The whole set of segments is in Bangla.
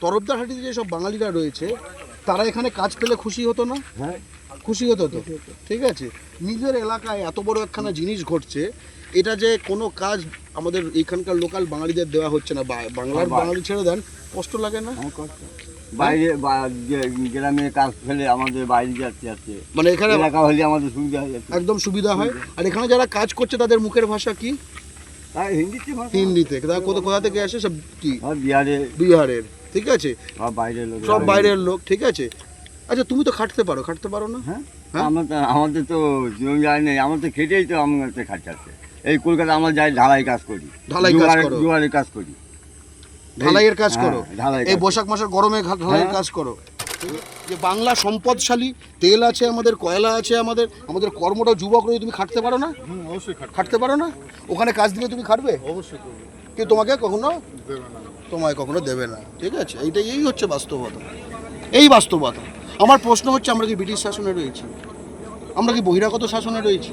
তরফদার হাটিতে যেসব বাঙালিরা রয়েছে তারা এখানে কাজ পেলে খুশি হতো না? হ্যাঁ। খুশি হতো তো? ঠিক আছে। নিজের এলাকায় এত বড় একখানা জিনিস ঘটছে এটা যে কোনো কাজ আমাদের এখানকার লোকাল বাঙালিদের দেওয়া হচ্ছে না। বাংলার বাঙালি ছেড়ে দেন কষ্ট লাগে না? বাইরে বা- গ্রামে কাজ ফেলে আমাদের বাইরে যাচ্ছে যাচ্ছে। মানে এখানে এলাকা হলে আমাদের সুবিধা হয়ে যাচ্ছে। একদম সুবিধা হয়। আর এখানে যারা কাজ করছে তাদের মুখের ভাষা কি? হিন্দিতে হিন্দিতে। কোথা থেকে আসে সব কি? বিহারে। বিহারের। ঠিক আছে? আর বাইরের লোক সব বাইরের লোক। ঠিক আছে? আচ্ছা তুমি তো খাটতে পারো খাটতে পারো না? হ্যাঁ? হ্যাঁ? আমার তো আমাদের তো জমি জায়গা নেই আমার তো খেটেই তো আমাদের খাটাচ্ছে এই কলকাতা আমরা যাই ঢালাই কাজ করি। ঢালাই কাজ করো। কাজ করি। ঢালাইয়ের কাজ হ্যাঁ, করো? ঢালাই এই বৈশাখ মাসের গরমে ঢালাইয়ের হ্যাঁ। কাজ করো। যে বাংলা সম্পদশালী তেল আছে আমাদের কয়লা আছে আমাদের আমাদের কর্মটা যুবক রয়ে তুমি খাটতে পারো না? অবশ্যই খাটতে পারো না? ওখানে কাজ দিলে তুমি খাটবে? অবশ্যই করব। কিন্তু তোমাকে কখনো? দেবে না। তোমায় কখনো দেবে না। ঠিক আছে? এইটাই, এই হচ্ছে বাস্তবতা। এই বাস্তবতা। আমার প্রশ্ন হচ্ছে, আমরা কি ব্রিটিশ শাসনে রয়েছি? আমরা কি বহিরাগত শাসনে রয়েছি?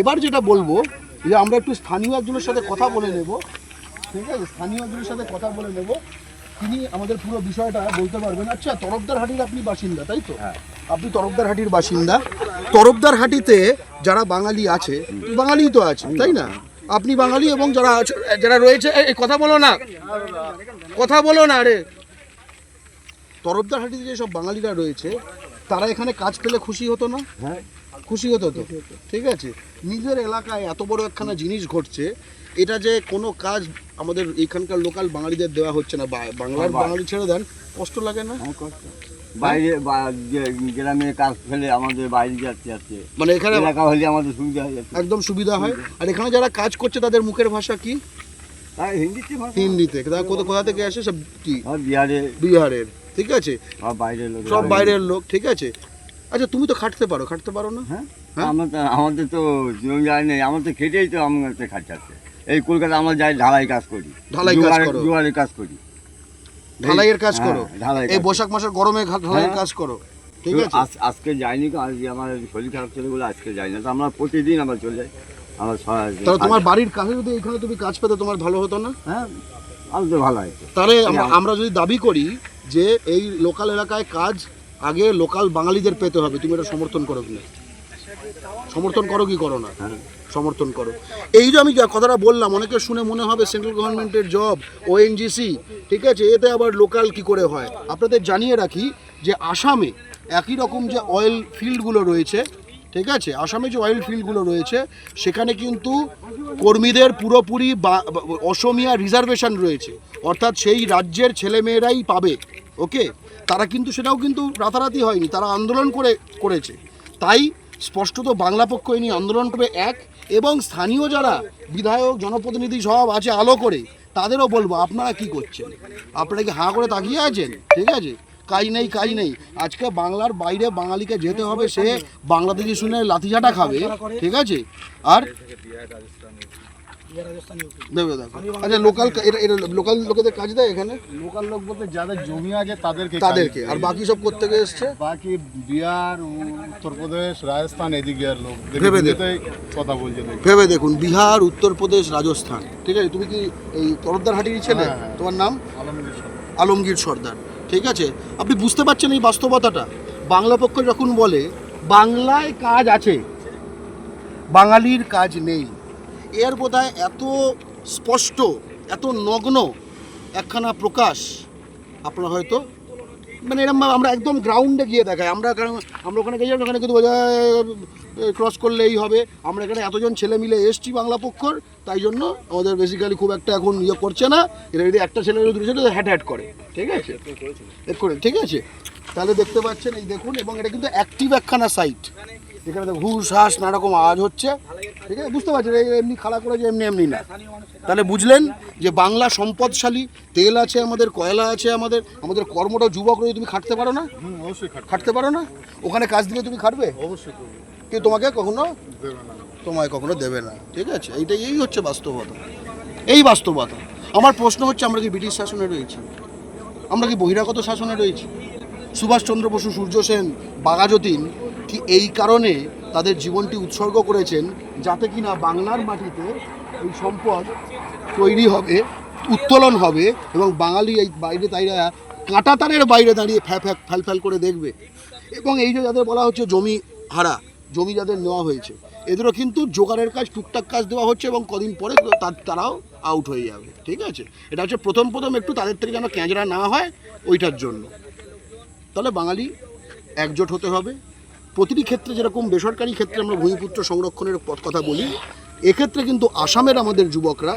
এবার যেটা বলব, যে আমরা একটু স্থানীয় একজনের সাথে কথা বলে নেব। ঠিক আছে? স্থানীয় একজনের সাথে কথা বলে নেব। তিনি আমাদের পুরো বিষয়টা বলতে পারবেন। আচ্ছা তরফদার হাটির আপনি বাসিন্দা তাই তো? আপনি তরফদার হাটির বাসিন্দা। তরফদার হাটিতে যারা বাঙালি আছে বাঙালি তো আছে তাই না? আপনি বাঙালি এবং যারা যারা রয়েছে কথা বলো না। কথা বলো না আরে। তরফদার হাটিতে যেসব বাঙালিরা রয়েছে তারা এখানে কাজ পেলে খুশি হতো না? হ্যাঁ। খুশি হতো তো? ঠিক আছে। নিজের এলাকায় এত বড় একখানা জিনিস ঘটছে এটা যে কোনো কাজ আমাদের এখানকার লোকাল বাঙালিদের দেওয়া হচ্ছে না বাংলার বাঙালি ছেড়ে দেন কষ্ট লাগে না? বাইরে বা- গ্রামে কাজ ফেলে আমাদের বাইরে যাচ্ছে যাচ্ছে। মানে এখানে এলাকা হলে আমাদের সুবিধা হয়ে যাচ্ছে। একদম সুবিধা হয়। আর এখানে যারা কাজ করছে তাদের মুখের ভাষা কি? হিন্দিতে হিন্দিতে। তারা কোথা কোথা থেকে আসে? সব কি? বিহারে। বিহারের। ঠিক আছে? বাইরের লোক। সব বাইরের লোক ঠিক আছে? আচ্ছা তুমি তো খাটতে পারো। খাটতে পারো না? হ্যাঁ। হ্যাঁ? আমাদের তো জমি নেই। আমার তো খেটেই তো আমাদের খাটাচ্ছে এই কলকাতা আমরা যাই ঢালাই কাজ করি। ঢালাই কাজ করো। জোগাড়ের কাজ করি। ঢালাইয়ের কাজ হ্যাঁ, করো? ঢালাই এই বৈশাখ মাসের গরমে ঘা- ঢালাইয়ের হ্যাঁ। কাজ করো। ঠিক আছে? আজকে যাইনি আজকে আমার শরীর খারাপ ছিল বলে আজকে যাই না তো আমরা প্রতিদিন আমরা চলে যাই। আমার তাহলে তোমার বাড়ির কাছে যদি এখানে তুমি কাজ পেতে তোমার ভালো হতো না? হ্যাঁ আমি তো ভালো হয়েছে। তাহলে আমরা- হ্যাঁ। যদি দাবি করি যে এই লোকাল এলাকায় কাজ আগে লোকাল বাঙালিদের পেতে হবে তুমি এটা সমর্থন করো কি সমর্থন করো কি করো না? সমর্থন করো। এই যে আমি কথাটা বললাম অনেকে শুনে মনে হবে সেন্ট্রাল গভর্নমেন্টের জব ওএনজিসি ঠিক আছে? এতে আবার লোকাল কি করে হয়? আপনাদের জানিয়ে রাখি যে আসামে একই রকম যে অয়েল ফিল্ডগুলো রয়েছে, ঠিক আছে? আসামে যে অয়েল ফিল্ডগুলো রয়েছে, সেখানে কিন্তু কর্মীদের পুরোপুরি অসমিয়া রিজার্ভেশন রয়েছে। অর্থাৎ সেই রাজ্যের ছেলেমেয়েরাই পাবে ওকে তারা কিন্তু, সেটাও কিন্তু রাতারাতি হয়নি, তারা আন্দোলন করে, করেছে। তাই স্পষ্টত বাংলা পক্ষ এই নিয়ে আন্দোলন করবে এক, এবং স্থানীয় যারা বিধায়ক, জনপ্রতিনিধি সব আছে আলো করে, তাদেরও বলব, আপনারা কি করছেন? আপনারা কি হাঁ করে তাকিয়ে আছেন? ঠিক আছে? কাজ নেই কাজ নেই। আজকে বাংলার বাইরে বাঙালিকে যেতে হবে, সে বাংলাদেশি শুনে লাঠিঝাটা খাবে, ঠিক আছে? আর দেবে দেখো আচ্ছা লোকাল লোকাল লোকেদের কাজ দেয় এখানে? লোকাল লোক বলতে যাদের জমি আছে তাদেরকে তাদেরকে। আর বাকি সব এসছে? বাকি বিহার উত্তরপ্রদেশ রাজস্থান এদিকে আর লোক। ভেবে কথা বলছে ভেবে দেখুন বিহার উত্তরপ্রদেশ রাজস্থান। ঠিক আছে? তুমি কি এই তরফদার হাটির ছেলে? হ্যাঁ, হ্যাঁ। তোমার নাম? আলমগীর আলমগীর সর্দার। ঠিক আছে? আপনি বুঝতে পারছেন এই বাস্তবতাটা? বাংলা পক্ষ যখন বলে বাংলায় কাজ আছে বাঙালির কাজ নেই। এর বোধহয় এত স্পষ্ট, এত নগ্ন একখানা প্রকাশ আপনারা হয়তো মানে এরকম আমরা একদম গ্রাউন্ডে গিয়ে দেখাই। আমরা আমরা ওখানে গেছিলাম, ওখানে কিন্তু ক্রস করলেই হবে। আমরা এখানে এতজন ছেলে মিলে এসছি বাংলা পক্ষর, তাই জন্য আমাদের বেসিক্যালি খুব একটা এখন ইয়ে করছে না। এটা যদি একটা ছেলে দুটো ছেলে হ্যাট হ্যাট করে। ঠিক আছে? করে, ঠিক আছে? তাহলে দেখতে পাচ্ছেন, এই দেখুন, এবং এটা কিন্তু অ্যাক্টিভ একখানা সাইট এখানে ঘুষ হাস নানা রকম আওয়াজ হচ্ছে। ঠিক আছে? বুঝতে পারছেন? এই এমনি খাড়া করে যে এমনি এমনি না। তাহলে বুঝলেন যে বাংলা সম্পদশালী তেল আছে আমাদের কয়লা আছে আমাদের আমাদের কর্মটা যুবক রয়ে তুমি খাটতে পারো না? অবশ্যই খাটতে পারো না? ওখানে কাজ দিলে তুমি খাটবে? অবশ্যই কিন্তু তোমাকে কখনো দেবে না তোমায় কখনো দেবে না। ঠিক আছে? এইটাই এই হচ্ছে বাস্তবতা। এই বাস্তবতা। আমার প্রশ্ন হচ্ছে আমরা কি ব্রিটিশ শাসনে রয়েছি? আমরা কি বহিরাগত শাসনে রয়েছি? সুভাষচন্দ্র বসু সূর্য সেন বাঘাযতীন কি এই কারণে তাদের জীবনটি উৎসর্গ করেছেন যাতে কিনা বাংলার মাটিতে এই সম্পদ তৈরি হবে, উত্তোলন হবে এবং বাঙালি এই বাইরে তাইরা কাঁটাতারের বাইরে দাঁড়িয়ে ফ্যা ফ্যা, ফ্যাল ফ্যাল করে দেখবে। এবং এই যে যাদের বলা হচ্ছে জমি হারা, জমি যাদের নেওয়া হয়েছে, এদেরও কিন্তু জোগাড়ের কাজ, টুকটাক কাজ দেওয়া হচ্ছে এবং কদিন পরে তার, তারাও আউট হয়ে যাবে, ঠিক আছে? এটা হচ্ছে প্রথম প্রথম একটু তাদের থেকে যেন ক্যাঁচড়া না হয়, ওইটার জন্য। তাহলে বাঙালি একজোট হতে হবে। প্রতিটি ক্ষেত্রে যেরকম বেসরকারি ক্ষেত্রে আমরা ভূমিপুত্র সংরক্ষণের কথা বলি, এক্ষেত্রে কিন্তু আসামের আমাদের যুবকরা,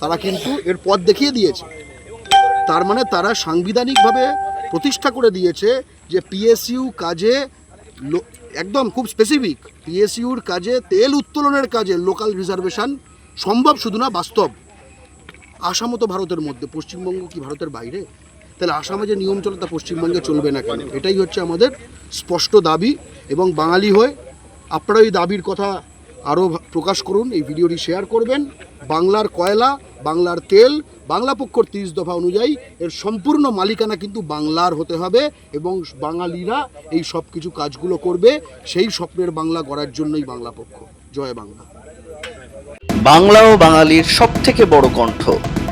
তারা কিন্তু এর পথ দেখিয়ে দিয়েছে। তার মানে তারা সাংবিধানিকভাবে প্রতিষ্ঠা করে দিয়েছে যে পিএসইউ কাজে একদম খুব স্পেসিফিক পিএসইউর কাজে তেল উত্তোলনের কাজে লোকাল রিজার্ভেশন সম্ভব শুধু না, বাস্তব। আসামও তো ভারতের মধ্যে, পশ্চিমবঙ্গ কি ভারতের বাইরে? তাহলে আসামে যে নিয়ম চলে তা পশ্চিমবঙ্গে চলবে না কেন? এটাই হচ্ছে আমাদের স্পষ্ট দাবি এবং বাঙালি হয়ে আপনারা এই দাবির কথা আরও প্রকাশ করুন, এই ভিডিওটি শেয়ার করবেন। বাংলার কয়লা, বাংলার তেল, বাংলা পক্ষর তিরিশ দফা অনুযায়ী এর সম্পূর্ণ মালিকানা কিন্তু বাংলার হতে হবে এবং বাঙালিরা এই সব কিছু কাজগুলো করবে, সেই স্বপ্নের বাংলা গড়ার জন্যই বাংলা পক্ষ। জয় বাংলা। বাংলা ও বাঙালির সব থেকে বড় কণ্ঠ।